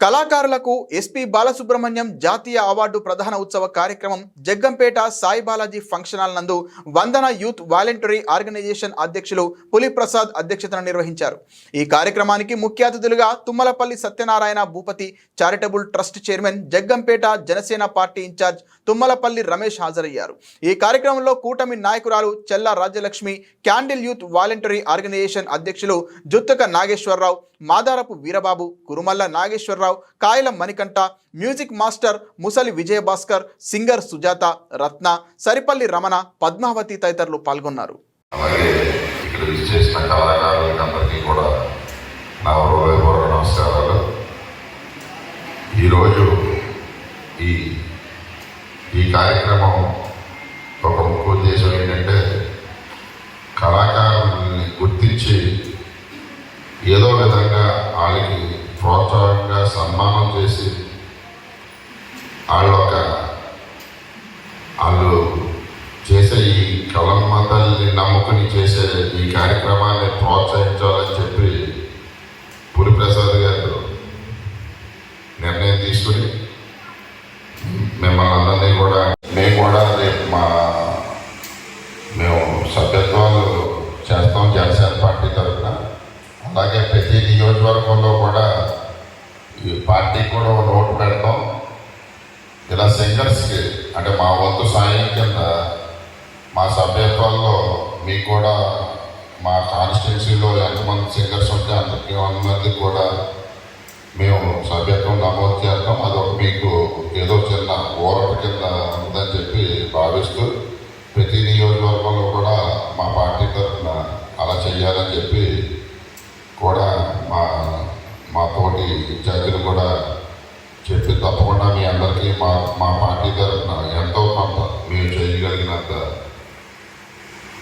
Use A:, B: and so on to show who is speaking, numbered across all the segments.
A: కళాకారులకు ఎస్పీ బాలసుబ్రహ్మణ్యం జాతీయ అవార్డు ప్రధాన ఉత్సవ కార్యక్రమం జగ్గంపేట సాయి బాలాజీ ఫంక్షన్ హాల్ నందు వందన యూత్ వాలంటరీ ఆర్గనైజేషన్ అధ్యక్షులు పులిప్రసాద్ అధ్యక్షతను అధ్యక్షతన నిర్వహించారు. ఈ కార్యక్రమానికి ముఖ్య అతిథులుగా Tummalapalli Satyanarayana Bhupathi charitable trust chairman Jaggampeta Janasena party incharge Tummalapalli Ramesh హాజరయ్యారు. ఈ కార్యక్రమంలో కూటమి నాయకురాలు Chella Rajyalakshmi candle youth voluntary organisation అధ్యక్షులు జుత్తక నాగేశ్వరరావు మాదారపు వీరబాబు కురుమల్ల నాగేశ్వరరావు రావు కాయల మణికంఠ మ్యూజిక్ మాస్టర్ ముసలి విజయభాస్కర్ సింగర్ సుజాత రత్న సరిపల్లి రమణ పద్మావతి తదితరులు పాల్గొన్నారు.
B: ఈరోజు ఈ ఈ కార్యక్రమం ఒక ముఖ్య ఉద్దేశం ఏంటంటే కళాకారుల్ని గుర్తించి ఏదో విధంగా వాళ్ళకి ప్రోత్సాహంగా సన్మానం చేసి వాళ్ళ ఒక వాళ్ళు చేసే ఈ కలమ్మ తల్లిని నమ్ముకుని చేసే ఈ కార్యక్రమాన్ని ప్రోత్సహించాలని చెప్పి పులిప్రసాద్ గారు నిర్ణయం తీసుకుని మిమ్మల్ని అందరినీ కూడా మేము కూడా రేపు మా మేము సభ్యత్వాలు చేస్తాం జనసేన పార్టీ తరఫున. అలాగే ప్రతి నియోజకవర్గంలో కూడా పార్టీకి కూడా ఒక నోటు పెడతాం. ఇలా సింగర్స్కి అంటే మా వంతు సాయం కింద మా సభ్యత్వాల్లో మీకు కూడా మా కాన్స్టిట్యున్సీలో ఎంతమంది సింగర్స్ ఉంటే అంతకి మందికి కూడా మేము సభ్యత్వం నమోదు చేస్తాం. అదొక మీకు ఏదో చిన్న ఊరట కింద ఉందని చెప్పి భావిస్తూ ప్రతి నియోజకవర్గంలో కూడా మా పార్టీ తరఫున అలా చేయాలని చెప్పి కూడా ఒకటి మా కూడా చెప్పి తప్పకుండా మీ అందరికీ మా మా పార్టీ తరఫున ఎంతో కొంత మేము చేయగలిగినంత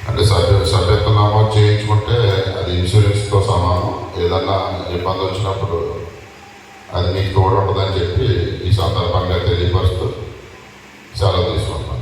B: అంటే సభ్య సభ్యత్వ నమోదు చేయించుకుంటే అది ఇన్సూరెన్స్తో సమానం. ఏదన్నా ఇబ్బంది వచ్చినప్పుడు అది మీకు తోడు